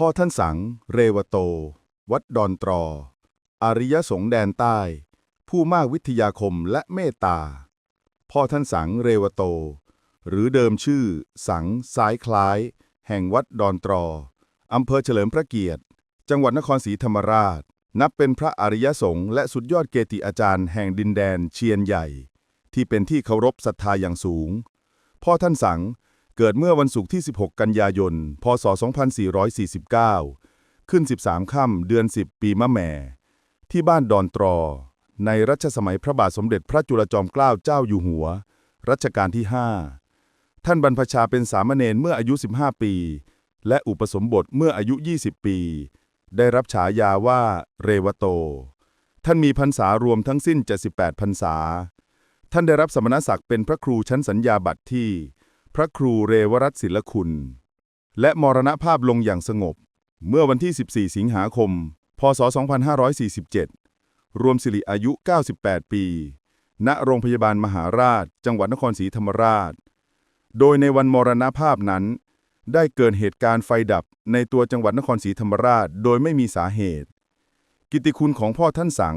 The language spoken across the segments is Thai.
พ่อท่านสัง เรวโต วัดดอนตรอ อริยสงฆ์แดนใต้ ผู้มากวิทยาคมและเมตตา พ่อท่านสัง เรวโต หรือเดิมชื่อ สังซ้ายคล้าย แห่งวัดดอนตรอ อำเภอเฉลิมพระเกียรติ จังหวัดนครศรีธรรมราช นับเป็นพระอริยสงฆ์และสุดยอดเกจิอาจารย์แห่งดินแดนเชียนใหญ่ ที่เป็นที่เคารพศรัทธาอย่างสูง พ่อท่านสัง เกิดเมื่อวันศุกร์ที่ 16 กันยายน พศ 2449 ขึ้น 13 ค่ำเดือน 10 ปีมะแม่ ที่บ้านดอนตรอ ในรัชสมัยพระบาทสมเด็จพระจุลจอมเกล้าเจ้าอยู่หัว รัชกาลที่ 5 ท่านบรรพชาเป็นสามเณรเมื่ออายุ 15 ปี และอุปสมบทเมื่ออายุ 20 ปี ได้รับฉายาว่าเรวโต ท่านมีพรรษารวมทั้งสิ้น 78 พรรษา ท่านได้รับสมณศักดิ์เป็นพระครูชั้นสัญญาบัตรที่ พระครูเรวรัตศิลคุณ และมรณภาพลงอย่างสงบ เมื่อวันที่ 14 สิงหาคม พศ 2547 รวมสิริอายุ 98 ปี ณ โรงพยาบาลมหาราช จังหวัดนครศรีธรรมราช โดยในวันมรณภาพนั้น ได้เกิดเหตุการณ์ไฟดับในตัวจังหวัดนครศรีธรรมราช โดยไม่มีสาเหตุ กิตติคุณของพ่อท่านสัง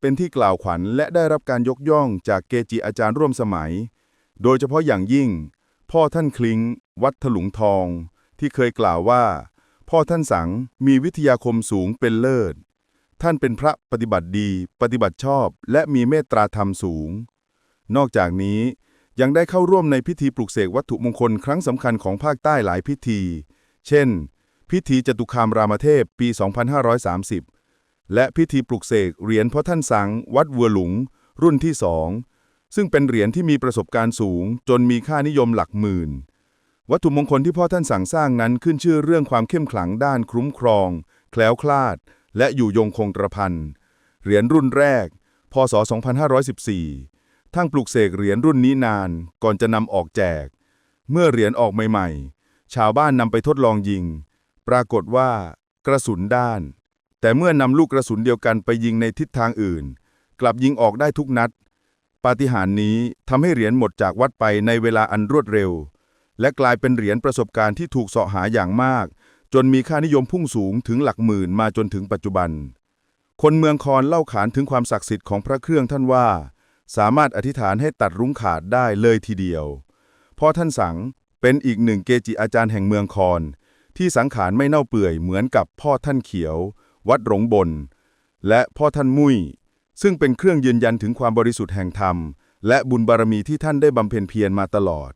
เป็นที่กล่าวขวัญและได้รับการยกย่องจากเกจิอาจารย์ร่วมสมัย โดยเฉพาะอย่างยิ่ง พ่อท่านคลิงวัดถลุงทอง ที่เคยกล่าวว่า พ่อท่านสังมีวิทยาคมสูงเป็นเลิศ ท่านเป็นพระปฏิบัติดี ปฏิบัติชอบ และมีเมตตาธรรมสูง นอกจากนี้ยังได้เข้าร่วมในพิธีปลุกเสกวัตถุมงคลครั้งสำคัญของภาคใต้หลายพิธี เช่น พิธีจตุคามรามเทพปี 2530 และพิธีปลุกเสกเหรียญพ่อท่านสังวัดวัวหลุง รุ่นที่สอง ซึ่งเป็นเหรียญที่มีประสบการณ์สูง จนมีค่านิยมหลักหมื่น วัตถุมงคลที่พ่อท่านสั่งสร้างนั้นขึ้นชื่อเรื่องความเข้มขลังด้านคุ้มครอง แคล้วคลาด และอยู่ยงคงกระพันเหรียญรุ่นแรก พศ 2514 ทั้งปลุกเสกเหรียญรุ่นนี้นานก่อนจะนำออกแจก เมื่อเหรียญออกใหม่ๆ ชาวบ้านนำไปทดลองยิง ปรากฏว่ากระสุนด้าน แต่เมื่อนำลูกกระสุนเดียวกันไปยิงในทิศทางอื่น กลับยิงออกได้ทุกนัด ปาฏิหาริย์นี้ทำให้เหรียญหมดจากวัดไปในเวลาอันรวดเร็ว และกลายเป็นเหรียญประสบการณ์ที่ถูกเสาะหาอย่างมาก จนมีค่านิยมพุ่งสูงถึงหลักหมื่นมาจนถึงปัจจุบัน คนเมืองคอนเล่าขานถึงความศักดิ์สิทธิ์ของพระเครื่องท่านว่า สามารถอธิษฐานให้ตัดรุ้งขาดได้เลยทีเดียวพ่อท่านสังเป็นอีกหนึ่งเกจิอาจารย์แห่งเมืองคอนที่สังขารไม่เน่าเปื่อยเหมือนกับพ่อท่านเขียว วัดหลงบน และพ่อท่านมุ้ย ซึ่งเป็นเครื่องยืนยันถึงความบริสุทธิ์แห่งธรรม และบุญบารมีที่ท่านได้บำเพ็ญเพียรมาตลอด